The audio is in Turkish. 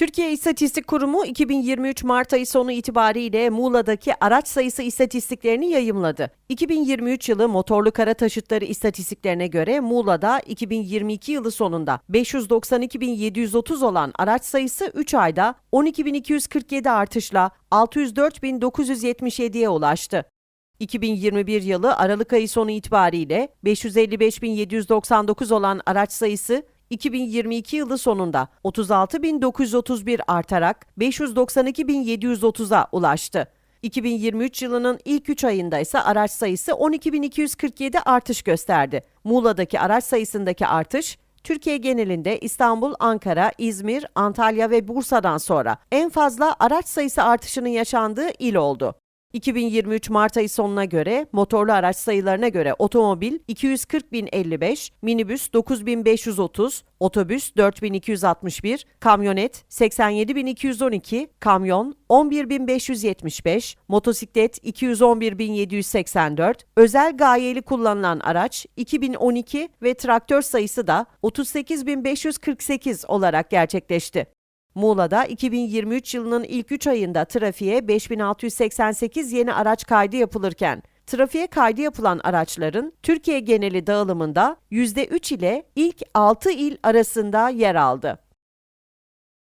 Türkiye İstatistik Kurumu 2023 Mart ayı sonu itibariyle Muğla'daki araç sayısı istatistiklerini yayımladı. 2023 yılı motorlu kara taşıtları istatistiklerine göre Muğla'da 2022 yılı sonunda 592.730 olan araç sayısı 3 ayda 12.247 artışla 604.977'ye ulaştı. 2021 yılı Aralık ayı sonu itibariyle 555.799 olan araç sayısı 2022 yılı sonunda 36.931 artarak 592.730'a ulaştı. 2023 yılının ilk 3 ayında ise araç sayısı 12.247 artış gösterdi. Muğla'daki araç sayısındaki artış Türkiye genelinde İstanbul, Ankara, İzmir, Antalya ve Bursa'dan sonra en fazla araç sayısı artışının yaşandığı il oldu. 2023 Mart ayı sonuna göre motorlu araç sayılarına göre otomobil 240.055, minibüs 9.530, otobüs 4.261, kamyonet 87.212, kamyon 11.575, motosiklet 211.784, özel gayeli kullanılan araç 2012 ve traktör sayısı da 38.548 olarak gerçekleşti. Muğla'da 2023 yılının ilk 3 ayında trafiğe 5688 yeni araç kaydı yapılırken, trafiğe kaydı yapılan araçların Türkiye geneli dağılımında %3 ile ilk 6 il arasında yer aldı.